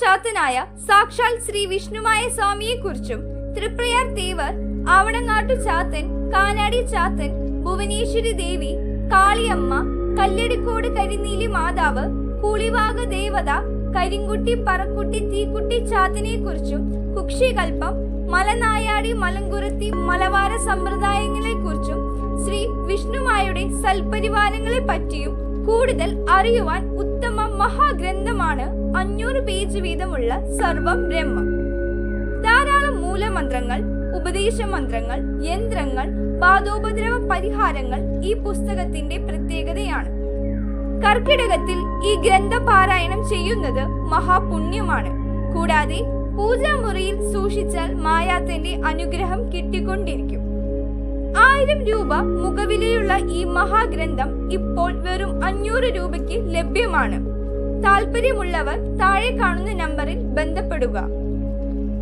ചാത്തനായ സാക്ഷാൽ ശ്രീ വിഷ്ണുമായ സ്വാമിയെ കുറിച്ചും തൃപ്രയാർ തേവർ ആവണങ്ങാട്ടു ചാത്തൻ കാനാടി ചാത്തൻ ഭുവനേശ്വരി ദേവി കാളിയമ്മ കല്ലടിക്കോട് കരിനീലി മാതാവ് കൂളിവാക ദേവത കരിങ്കുട്ടി പറക്കുട്ടി തീക്കുട്ടി ചാത്തനെ കുറിച്ചും കുക്ഷികൽപ്പം മലനായാടി മലങ്കുരത്തി മലവാര സമ്പ്രദായങ്ങളെ കുറിച്ചും ശ്രീ വിഷ്ണുമായുടെ സൽപരിവാരങ്ങളെ പറ്റിയും കൂടുതൽ അറിയുവാൻ ഉത്തമ മഹാഗ്രന്ഥമാണ് അഞ്ഞൂറ് പേജ് വീതമുള്ള സർവം ബ്രഹ്മം. ധാരാളം മൂലമന്ത്രങ്ങൾ ഉപദേശ മന്ത്രങ്ങൾ യന്ത്രങ്ങൾ പാദോപദ്രവ പരിഹാരങ്ങൾ ഈ പുസ്തകത്തിന്റെ പ്രത്യേകതയാണ്. കർക്കിടകത്തിൽ ഈ ഗ്രന്ഥ പാരായണം ചെയ്യുന്നത് മഹാപുണ്യമാണ്. കൂടാതെ പൂജാമുറിയിൽ സൂക്ഷിച്ചാൽ മായാത്തന്റെ അനുഗ്രഹം കിട്ടിക്കൊണ്ടിരിക്കും. ആയിരം രൂപ മുഖവിലയുള്ള ഈ മഹാഗ്രന്ഥം ഇപ്പോൾ വെറും അഞ്ഞൂറ് രൂപയ്ക്ക് ലഭ്യമാണ്. താല്പര്യമുള്ളവർ താഴെ കാണുന്ന നമ്പറിൽ ബന്ധപ്പെടുക